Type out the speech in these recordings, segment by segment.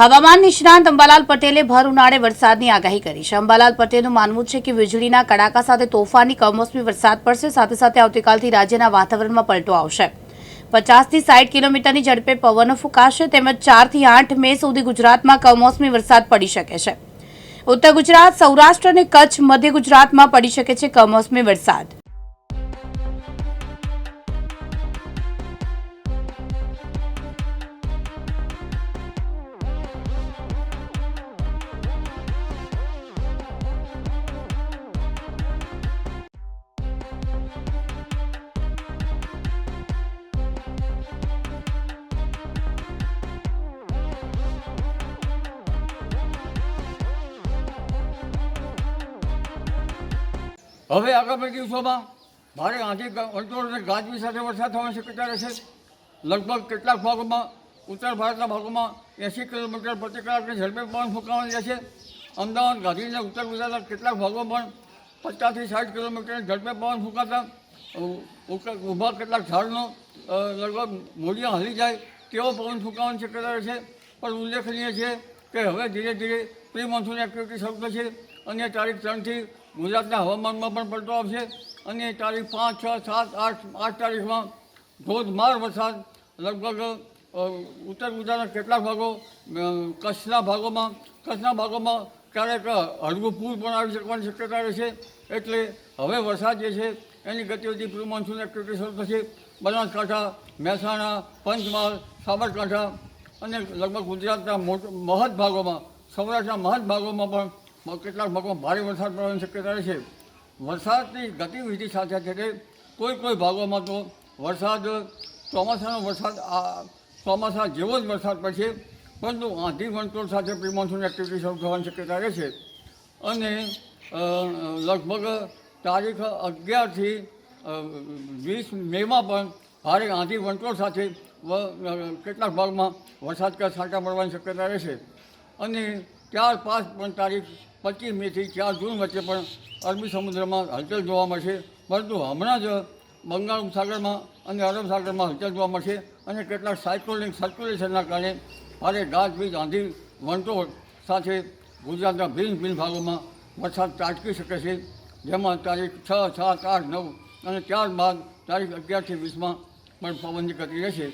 હવામાન નિષ્ણાંત અંબાલાલ પટેલે ભર ઉનાળે વરસાદની આગાહી કરી છે. અંબાલાલ પટેલનું માનવું છે કે વીજળીના કડાકા સાથે તોફાની, કમોસમી વરસાદ પડશે. સાથે સાથે આવતીકાલથી રાજ્યના વાતાવરણમાં પલટો આવશે. પચાસથી સાઠ કિલોમીટરની ઝડપે પવનો ફૂંકાશે તેમજ ચારથી આઠ મે સુધી ગુજરાતમાં કમોસમી વરસાદ પડી શકે છે. ઉત્તર ગુજરાત, સૌરાષ્ટ્ર અને કચ્છ મધ્ય ગુજરાતમાં પડી શકે છે કમોસમી વરસાદ. હવે આગામી દિવસોમાં ભારે આંધી વંટોળ અને ગાજવી સાથે વરસાદ થવાની શક્યતા રહેશે લગભગ કેટલાક ભાગોમાં, ઉત્તર ભારતના ભાગોમાં એંસી કિલોમીટર પ્રતિ કલાકની ઝડપે પવન ફૂંકાવાની રહેશે. અમદાવાદ, ગાંધીનગર ઉત્તર ગુજરાતના કેટલાક ભાગોમાં પચાસથી સાઠ કિલોમીટરની ઝડપે પવન ફૂંકાતા. ઊભા કેટલાક ઝાડનો લગભગ મૂળિયા હલી જાય તેવો પવન ફૂંકાવાની શક્યતા રહેશે પણ ઉલ્લેખનીય છે કે હવે ધીરે ધીરે પ્રી મોન્સૂન એક્ટિવિટી શરૂ થશે. અને તારીખ ત્રણથી ગુજરાતના હવામાનમાં પણ પલટો આવશે. અને તારીખ પાંચ, છ, સાત, આઠ આઠ તારીખમાં ધોધમાર વરસાદ. લગભગ ઉત્તર ગુજરાતના કેટલાક ભાગો કચ્છના ભાગોમાં કચ્છના ભાગોમાં ક્યારેક હળવું પૂર પણ આવી શકવાની શક્યતા રહેશે. એટલે હવે વરસાદ જે છે, એની ગતિવિધિ પ્રી મોન્સૂન એક્ટિવિટી શરૂ થશે. બનાસકાંઠા, મહેસાણા, પંચમહાલ, સાબરકાંઠા અને લગભગ ગુજરાતના મોટ, મહદ ભાગોમાં, સૌરાષ્ટ્રના મહદ ભાગોમાં પણ કેટલાક ભાગોમાં ભારે વરસાદ પડવાની શક્યતા રહેશે વરસાદની ગતિવિધિ સાથે સાથે કોઈ કોઈ ભાગોમાં તો વરસાદ, ચોમાસાનો વરસાદ, આ ચોમાસા જેવો જ વરસાદ પડશે, પરંતુ આંધી વંટોળ સાથે પ્રિમોન્સૂન એક્ટિવિટી શરૂ થવાની શક્યતા રહેશે અને લગભગ તારીખ અગિયારથી વીસ મેમાં પણ ભારે આંધી વંટોળ સાથે કેટલાક ભાગમાં વરસાદ કે છાંટા પડવાની શક્યતા રહેશે અને ત્યાર પાંચ પણ તારીખ પચીસ મેથી ચાર જૂન વચ્ચે પણ અરબી સમુદ્રમાં હલચલ જોવા મળશે. પરંતુ હમણાં જ બંગાળ ઉપસાગરમાં અને અરબ સાગરમાં હલચલ જોવા મળશે અને કેટલાક સાયક્લોનિક સર્ક્યુલેશનના કારણે ભારે ગાજવીજ આંધી વંટોળ સાથે ગુજરાતના ભિન્ન ભિન્ન ભાગોમાં વરસાદ ત્રાટકી શકે છે. જેમાં તારીખ છ, સાત, આઠ, નવ અને ત્યારબાદ તારીખ અગિયારથી વીસમાં પણ પવનની ગતિ રહેશે.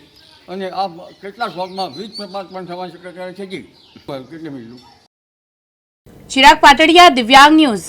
અને આ કેટલાક ભાગમાં વીજ પ્રપાત પણ થવાની શક્યતા છે જી. કેટલી મિનિટનું ચિરાગ પાટડિયા દિવ્યાંગ ન્યૂઝ